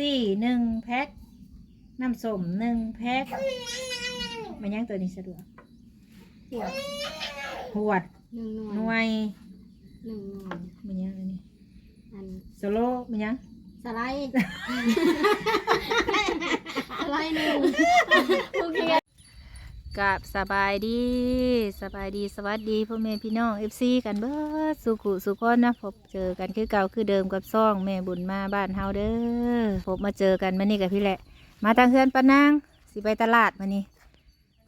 ซี่หนึ่งแพ็คน้ำส้มหนึ่งแพ็คมันยังตัวนี้สะดวกขวดหวดหนึ่งหน่วยหน่วยหนึ่งหน่วยมันยังอันนี้อันโซโลมันยังสไลด์สไลด์หนึ่งโอเค กับสบายดีสบายดีสวัสดีพ่อแม่พี่น้องเอฟซีกันเบิดสุขุสุขคนนะพบเจอกันคือเก่าคือเดิมกับซ่องแม่บุญมาบ้านเฮาเด้อพบมาเจอกันมานี่กับพี่แหละ มาทางเฮือนปานางสิไปตลาดมานี่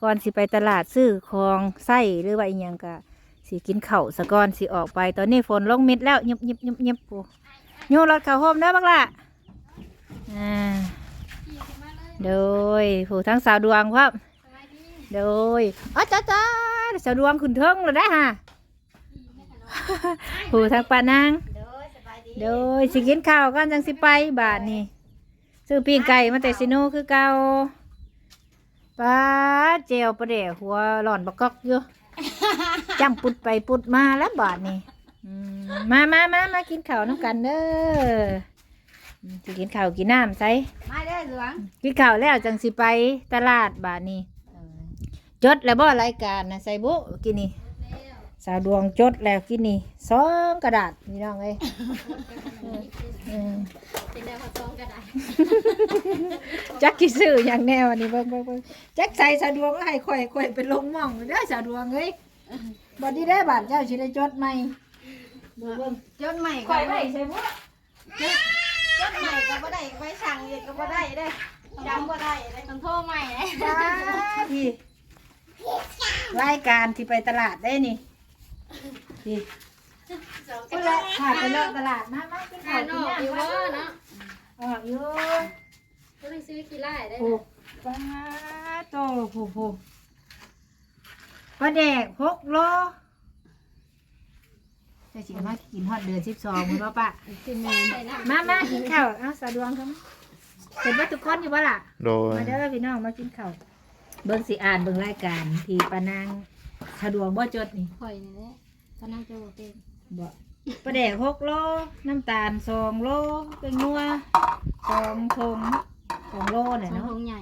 ก่อนสิไปตลาดซื้อของไส้หรือว่าอีหยังกะสิกินเข้าสะก่อนสิออกไป ตอนนี้ฝนลงเม็ดแล้วยิบยิบยิบยิบปูโยรถเข้าโฮมเด้อบักล่ะอ่าโดยผู้ทั้งสาวดวงครับ โดยอ๋อจ้าจ้าสะดวงขึ้นเทิงเลยนะฮะผู้ทางปานางโดยสบายดีโดยสิกินข้าวกันจังสิไปบาทนี่ซื้อปิ้งไก่มาแต่ซิโนคือเก่าปลาเจลประเดี๋ยวหัวหล่อนบกกอกอยู่จำปุดไปปุดมาแล้วบาทนี่อืมมามามามากินข้าวน้ำกันเด้ออืมสิกินข้าวกินน้ำใส่มาได้หลวงกินข้าวแล้วจังสิไปตลาดบาทนี่ จดแล้วบ่รายการนะใส่บุกินนี่สาวดวงจดแล้วกินนี่สองกระดาษพี่น้องเอ้ยเออเป็นแนวผสมกระดาษจักกี่ซื้ออย่างแนวอันนี้เบิ่งเบิ่งเบิ่งจักใส่สาวดวงให้ข่อยข่อยเป็นลงหม่องได้อสาวดวงเอ้ยบัดนี้ได้บาทเจ้าสิได้จดใหม่เบิ่งเบิ่งจดใหม่ข่อยไว้ใส่บุจดใหม่ก็บ่ได้ไว้สั่งเย็นก็บ่ได้เด้จำบ่ได้เลยต้องโทรใหม่เลยจ้าพี่ รายการที่ไปตลาดได้นี่พี่พูดแล้วขาดไปเลาะตลาดมามากินข้าอ่าวนกิอนอกน้ำอยู่มาว่าเนาะออกอยู่ก็ต้องซื้อกี่ไร่ได้โอ้ปลาโตโหโหปลาแดกหกโลจะสิมากินฮอดเดือนสิบสองคุณพ่อปะกินเงินได้นะมามากินข้าวเอาสะดวงครับเห็นว่าทุกคนอยู่บ่ล่ะโดยมาเด้อพี่น้องมากินข้าว เบิ่งสิอ่านเบิ่งรายการที่ปานางสะดวงบ่จดนี่ข่อยนี่แหละก็นั่งจะบอกเป็นบ่ปลาแดกหกโลน้ำตาลสองโลเป็นนัวสองทงสองโลเนี่ยน้องเนาะทงใหญ่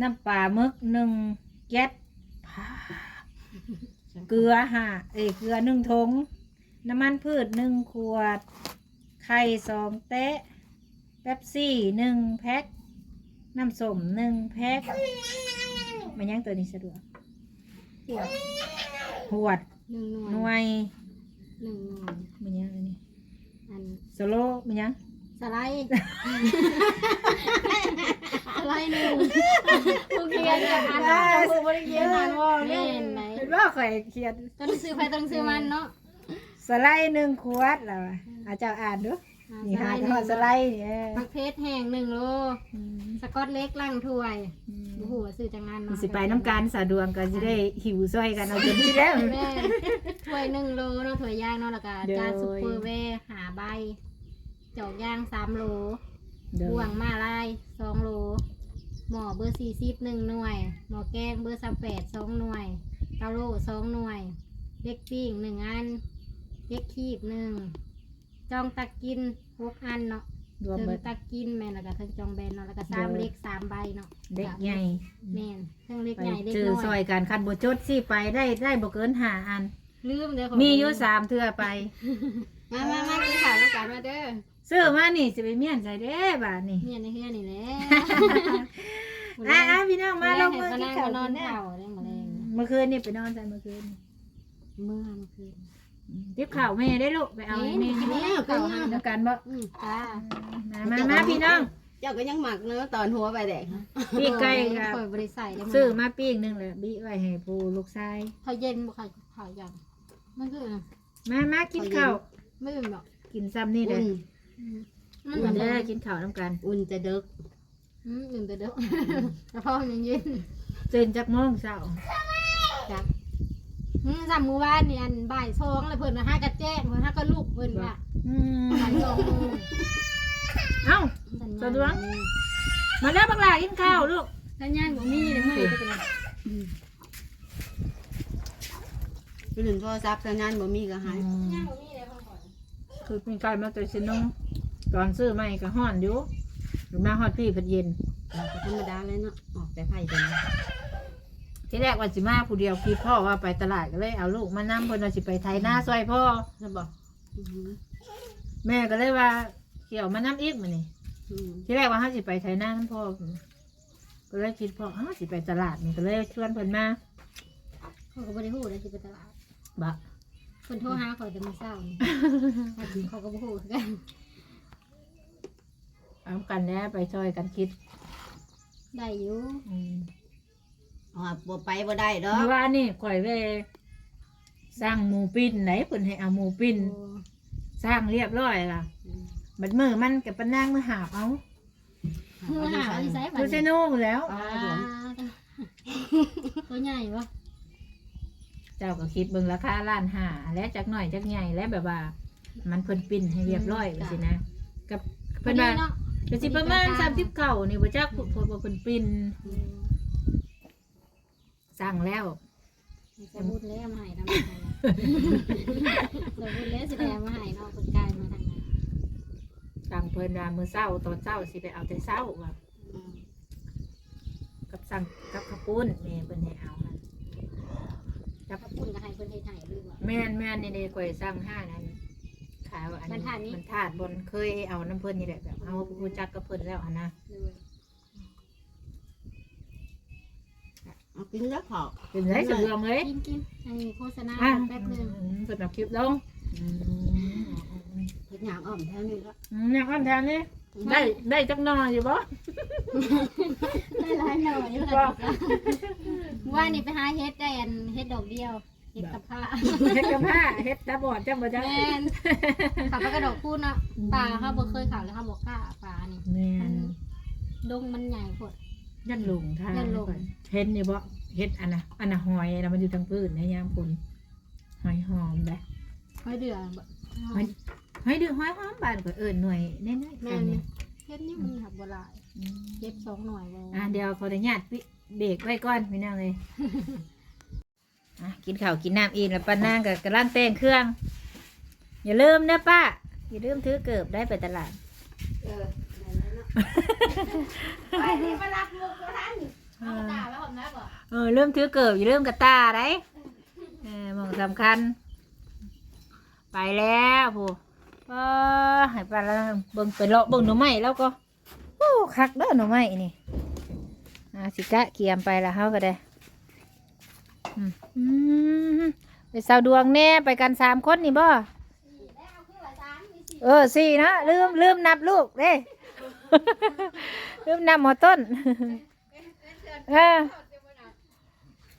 น้ำปลาหมึกหนึ่งแก๊สเกลือห้าเอ้ยเกลือหนึ่งทงน้ำมันพืชหนึ่งขวด ไข่สองเตะเป๊ปซี่หนึ่งแพ็คน้ำส้มหนึ่งแพ็ค มันยังตัวนี้สะดวกขวดหวดหนึ่งหน่วยหน่วยหนึ่งหน่วยมันยังอันนี้อันโซโลมันยังสไลด์สไลด์หนึ่งโอเคเนี่ยอ่านได้อ่านบริเวณอ่านว่าเล่นไหนเป็นว่าข่อยเขียน ต้องซื้อไปต้องซื้อมันเนาะสไลด์หนึ่งขวดแล้วอะอาจจะอ่านดูอ่า นี่สไลหาด์จัหงหนึ่วัดงสไลด์เนี่ยผักเพชรแห้งหนึ่งโล อืมสกอตเล็กล่างถ้วยอืมโอ้โหซื้อจังงานมันเนาะสิไปน้ำการสะดวงก็จะได้หิวซอยกันเอาจนที่แล้ว แม่ถ้วยหนึ่งโลเนาะถ้วยย่างเนาะแล้วก็เด้อจานซุปเปอร์เวย์หาใบจอกย่างสามโลบ่วงมาลายสองโล หมอเบอร์สี่สิบหนึ่งหน่วย หมอแกงเบอร์สามแปดสองหน่วย เตาโลสองหน่วย เล็กปิ้งหนึ่งอัน เล็กคีบหนึ่ง จองตักกินหกอันเนาะรวมถึงเบิดตักกินแม่นแล้วก็ถึงจองแบนเนาะแล้วก็สามเด้อ เล็กสามใบเนาะเด็กใหญ่แม่นทั้งเล็กไปใหญ่เล็กเจอน้ซออยยกันคันบจดสิไปได้ได้บ่เกินห้าอัน ลืมเด้อขงมีอยู่สามเทื่อไป มามามากินข้าวแล้วกันมาเด้อซื้อมานี่สิไปเมียนใส่เด้บาทนี่เนี่ยในเฮือนนี่แหละอะอะพี่น้องมาลงมือมากินนั่งข้าวมานอนกินเข่าน้ำได้มาแรงเมื่อคืนนี่ไปนอนใส่เมื่อคืน เมื่อเมื่อคืน ทิปข่าวแม่ได้ลูกไปเอาให้แม่นี่กินนี่แล้วเอาข่าวให้เดียวกันบ่อืมจ้ามามามาพี่น้องเจ้าก็ยังหมักเนื้อะตอนหัวไปแดกปิ้งไก่กับเปิดบริษัทได้มั้ยซื้อมาปิ้งหนึงเลยบิไว้ให้ปูลูกชายเขาเย็นบ่ค่ะข่าวยังมันคือมามากินข้าวไม่เป็นแบบกินซ้ำนี่เลอุ่ยนมันอุ่แบนบเด้อกินข้าวน้ำกัน อุ่นจะเดึกอืมดื่มแต่เด้อแล้วพ่อมันยังเย็นตื่นจากโมงเช้า จ้ะ อืมสามมื้อวานนี่อันบ่ายสองเลยเพิ่นมาห้ากระแจ้งเพิ่นห้าก็ลุกเพิ่นว่าอืมบ่ายสองโมงเอ้า สะดวก มาแล้วบักหลากินข้าวลูกสัญญาณบ่มีเลยมื้อนี้ก็เป็นไปถึงโทรศัพท์สัญญาณบ่มีก็หายสัญญาณบ่มีเลยพ่อขอคือเป็นไก่มาแต่ชิโนตอนซื้อใหม่ก็ห่อนอยู่หรือมาฮอดพี่เพิ่นเย็น เราก็ธรรมดาเลยเนาะออกแต่ไผ่เป็น ที่แรกว่าสิมาผู้เดียวคิดพ่อว่าไปตลาดก็เลยเอาลูกมานำเพิ่นว่าสิไปไทยหน้าซอยพ่อแล้วบอกอืมแม่ก็เลยว่าเกี่ยวมานํอีกมื้อนี่อืมที่แรกว่าเฮาสิไปไทยหน้านํพ่อก็เลยคิดพ่ออ้าวสิไปตลาดนี่ก็เลยชวนเพิ่นมาเขาก็บ่ได้ฮู้เลยสิไปตลาดบะเพิ่นโทรหาข่อยแต่มื้อเช้านี่ถ้าจริงเขาก็บ่ฮู้คือกันเอากันแล้วไปช่วยกันคิด ได้อยู่ อืมอ๋อบ่ไปบ่ได้ดอกเมื่อวานนี่ข่อยไปสร้างหมูปิ้นไหนเพิ่นให้เอาหมูปิ้นโอ้สร้างเรียบร้อยล่ะอืมบัดมือมันกับปนนางมือหาบเอาเมื่อหาเอาที่ไสบัดดูเซนี้โน่แล้วอ่าตัวใหญ่บ่เจ้าก็คิดเบิ่งราคาล้านหาแล้วจักหน่อยจักใหญ่แล้วแบบว่า มันเพิ่นปิ้นให้เรียบร้อยว่าสินะกับเพิ่เพิ่นนว่าเนาะก็สิประมาณ30เก่านี่บ่จักพูดว่าเพิ่นปิ้นอืม สั่งแล้วสมุดแล้วมาให้ทำไมสมุดแล้วสิแดงมาให้เนาะคนกายมาทางนั้นสั่งเพิ่นว่ามื้อเช้าตอนเช้าสิไปเอาแต่เช้าว่าอืมกับสั่งกับข้าวปุ้นแม่เพิ่นให้เอาค่ะกับขอบคุณก็ให้เพิ่นให้ถ่ายรูปอะแม่นแม่นนี่เด้ข่อยสั่งห้านั้นขายว่าอันมันถาดนี้มันถาดบนเคยเอาน้ำเพิ่นนี่แหละแบบเอารู้จักกับเพิ่นแล้วอันนะ เลยเอากินแล้วพอเป็นไรสะดวงเลยกินกินให้โฆษณาอะแป๊บหนึงเพิ่นเอาคลิปลงเฮ็ดหยังอ้อมแถวนี้ละอืมอยากอ้อมแถวนี้ได้ได้จักหน่อยอยู่บ่ได้หลายหน่อยอยู่ก็ค่ะว่านี่ไปหาเฮ็ดได้อันเฮ็ดดอกเดียวเฮ็ดกับผ้าเฮ็ดกับผ้าเฮ็ดตาบอดจังบ่จังแม่นขับไปกระดอกพูดเนาะป่าเขาบ่เคยขับเลยเขาบอกกล้าป่านี่แม่นดงมันใหญ่โพด ยันลงทางยันลง เห็นนี่บ่เฮ็ดอันน่ะอันน่ะหอยน่ะมันอยู่ทางพื้นในยามฝนหอยหอมเด้ห้อยเดือบ่หอยหอยดือหอยหอมบานก็เอิ้นหน่วยน้อยๆแม่กันนนี่เฮ็ดนี่มันหับบ่หลายอืมเก็บสองหน่วยบ่อะเดี๋ยวขออนุญาตปิเบรกไว้ก่อนพี่น้องเลยอะกินข้าวกินน้ำอีกแล้วป้านางก็กำลังแต่งเครื่อง อย่าลืมนะป้า อย่าลืมถือเกิบได้ไปตลาด เออ ไปนี่มารับลูกบ่ทันเออตาแล้วผมนะบ่เออลืมถือเกิบอย่าลืมกระตาได้เออมองสำคัญ ไปแล้วผู้เออให้ป้าแล้วเบิ่งไปเลาะเบิ่งหน่อไม้แล้วก็โอ้คักเด้อหน่อไม้นี่อาสิกะเกียมไปละเฮาก็ได้อืมอืมไปสาวดวงแน่ไปกันสามคนนี่บ่เออสี่นะลืมลืมนับลูกเด้ ลืมนับหมอต้นเออ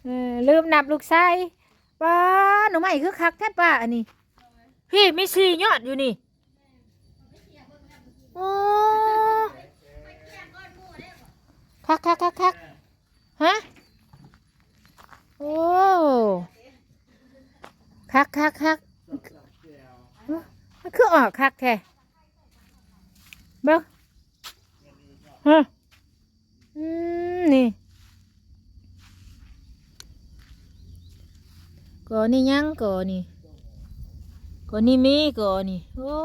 เออลืมนับลูกชายป้าหนูใหม่คือคักแท้ป้าอันนี้ พี่มีสี่ยอดอยู่นี่โอ้คักคักคักคักฮะโอ้คักคักคักมันคือออกคักแท้เบ้ง ฮะอืมนี่ก่อนี่ยังก่อนี่ก่อนี่มีก่อนี่โอ้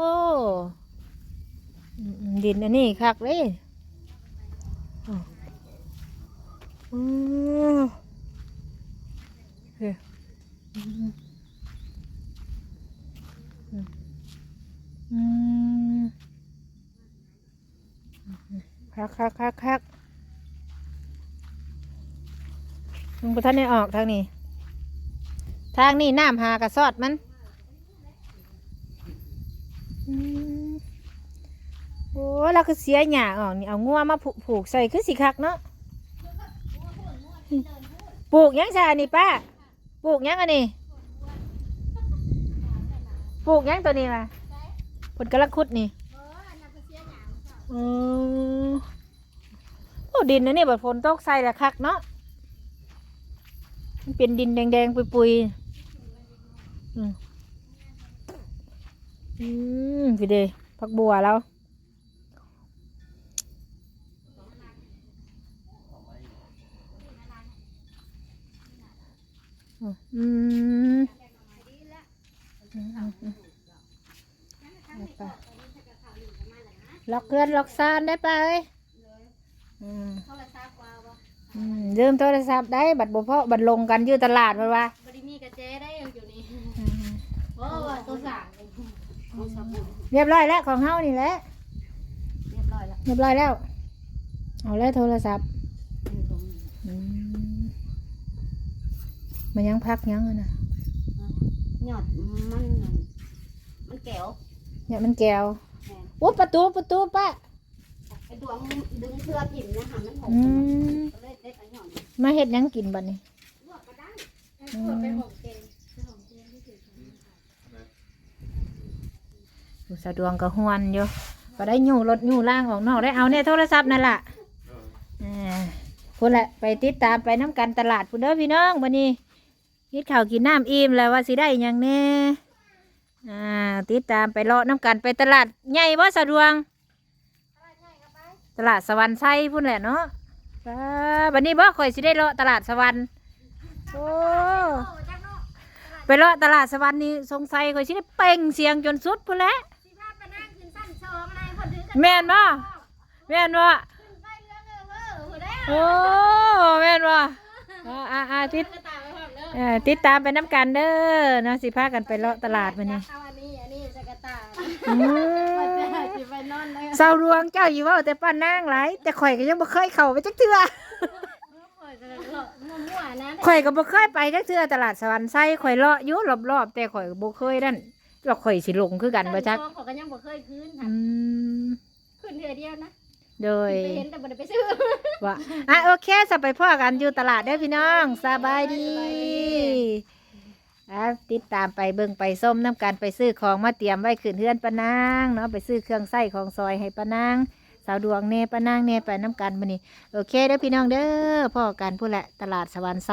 ดินอันนี้คักเลยอ้อืมเฮ้ยอืมอืมอืม คักคักคักคักมึงประทันได้ออกทางนี้ ทางนี้น้ำหากระสอดมันโอ้เราคือเสียหยาออกนี่เอางัวมาผูผูกใส่คือสิคักเนาะปลูกยังซะอันนี้ป้าปลูกยังอันนี้ปลูกยังตัวนี้ล่ะผลกระลักคุดนี่ อืมโอ้ดินนะเนี่แบบฝนตกใส่ละคักเนาะมันเป็นดินแดงๆปุยๆอืมอืมพี่เดผักบัวแล้วอืมอืมไป ล็อกเพื่อนล็อกซานได้ไปะเอ้ยอืมโทรศัพท์ว่าบ่อืมลืมโทรศัพท์ได้บัตรบ่พอบัตรลงกันอยู่ตลาดเพิ่นว่าบ่ได้มีกระเจได้อยู่นี่อืมโอ้ตัวสามเอาสบู่เรียบร้อยแล้วของเฮานี่แหละเรียบร้อยแล้วเรียบร้อยแล้ว เอาแล้วโทรศัพท์อยู่ตรงนี้อืมมันยังพักยังอะนะยอดมันนั่นมันแก้วเนี่ยมันแก้วแม่น อุ๊บประตูประตูป้าไอ้ดวงดึงเสื้อถิ่มนะค่ะมันหกอืมก็เลยเด็ดอันหย่อนมาเฮ็ดหยังกินบัดนี้ลวกก็ได้ขวดเป็นของเกงเป็นของเกงที่ถือผู้สะดวงก็หวนอยู่ก็ได้อยู่รถอยู่ล่างออกนอกได้เอาเนี่ยโทรศัพท์นั่นล่ะอ่าพูดแหละไปติดตามไปน้ำกันตลาดพูดเด้อพี่น้องวันนี้คิดข่าวกินน้ำอิ่มแล้วว่าสิได้หยังแน่ อ่าติดตามไปเลาะน้ำกันไปตลาดใหญ่บ่สะดวง ตลาดสวรรค์ไส้พุ่นแหละเนาะป้าวันนี้บ่ข่อยสิได้เลาะตลาดสวรรค์โอ้ไปเลาะตลาดสวรรค์นี่สงสัยข่อยสิได้เป่งเสียงจนสุดพุ่นแหละสิพาไปนั่งขึ้นสั้นชองอะไรพอถือกันแม่นบ่แม่นบ่ขึ้นไปเรื่องเออเออหัวได้โอ้แม่นบ่อ่าอ่าอ่าติด เด้อเอ่อติดตามไปน้ำกันเด้อเนาะสิพากันไปเลาะตลาดมื้อนี้เอาอันนี้อันนี้จะกระตายอืมันจะมสิไปนอนเลยเศร้าดวงเจ้าอยู่เว่าแต่ป้านางหลายแต่ข่อยก็ยังบ่เคยเข้าไปจักเทื่อข่อยก็เลยเลาะมั่วๆนะข่อยก็บ่เคยไปจักเทื่อตลาดสวรรค์ไส้ข่อยเลาะอยู่รอบๆแต่ข่อยก็บ่เคยนั่นแล้วข่อยสิหลงคือกันบ่จักข่อยก็ยังบ่เคยคืนค่ะอืมคืนเทื่อเดียวนะโดยไปเห็นแต่บ่ได้ไปซื้อว่าอะโอเคสไปพ่อกันอยู่ตลาดเด้อพี่น้องสบายดีอะ ติดตามไปเบิ่งไปส้มน้ำกันไปซื้อของมาเตรียมไว้ขืนเฮือนปะนางเนาะไปซื้อเครื่องใส้ของซอยให้ปะนางสาวดวงเน่ปะนางเน่ไปน้ำกันมานี่โอเคเด้อพี่น้องเด้อพ่อกันพูดแหละตลาดสวรรค์ไซ